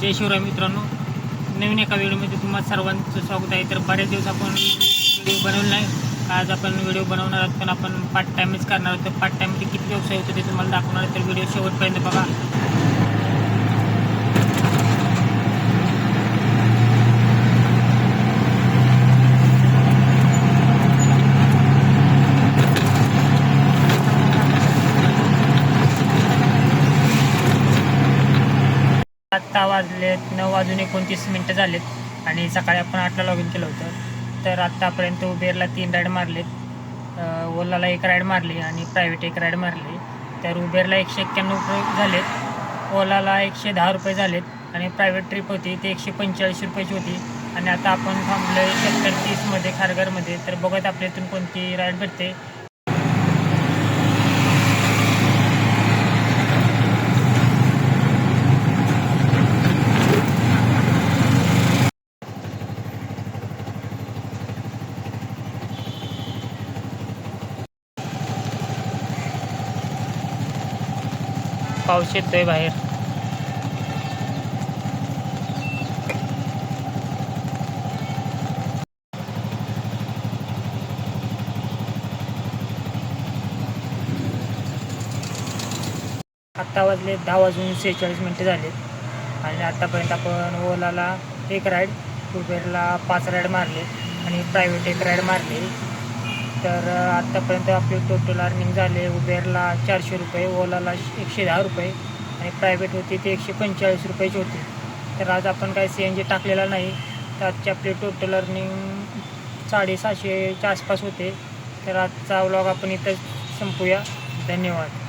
जय शिवराय मित्रांनो. नवीन एका व्हिडिओमध्ये तुम्हाला सर्वांचं स्वागत आहे. तर बऱ्याच दिवस आपण व्हिडिओ बनवला नाही. आज आपण व्हिडिओ बनवणार आहोत पण आपण पार्ट टाईमच करणार आहोत. तर पार्ट टाईममध्ये किती व्यवसाय होतो ते तुम्हाला दाखवणार आहे. तर व्हिडिओ शेवटपर्यंत बघा. आत्ता वाजलेत नऊ वाजून एकोणतीस मिनटं झालेत आणि सकाळी आपण आठला लॉग इन केलं होतं. तर आत्तापर्यंत उबेरला तीन राईड मारलेत. ओलाला एक राईड मारली आणि प्रायव्हेट एक राईड मारली. तर उबेरला एकशे एक्क्याण्णव रुपये झालेत ओलाला एकशे दहा रुपये झालेत आणि प्रायव्हेट ट्रिप होती ती एकशे पंचेचाळीस रुपयाची होती. आणि आता आपण थांबलो आहे सेक्टर तीसमध्ये खारघरमध्ये. तर बघत आपल्या इथून कोणती राईड भेटते. पाऊस येतोय बाहेर. आत्ता वाजले दहा वाजून सेहेचाळीस मिनिटं झालेत. आणि आत्तापर्यंत आपण ओलाला एक राईड उबेरला पाच राईड मारले आणि प्रायव्हेट एक राईड मारली. तर आत्तापर्यंत आपले टोटल अर्निंग झाले उबेरला चारशे रुपये ओलाला एकशे दहा रुपये आणि प्रायव्हेट होती ते एकशे पंचेचाळीस रुपयाची होती. तर आज आपण काय सी एन जी टाकलेला नाही तर आजची आपली टोटल अर्निंग साडेसहाशेच्या आसपास होते. तर आजचा व्लॉग आपण इथं संपूया. धन्यवाद.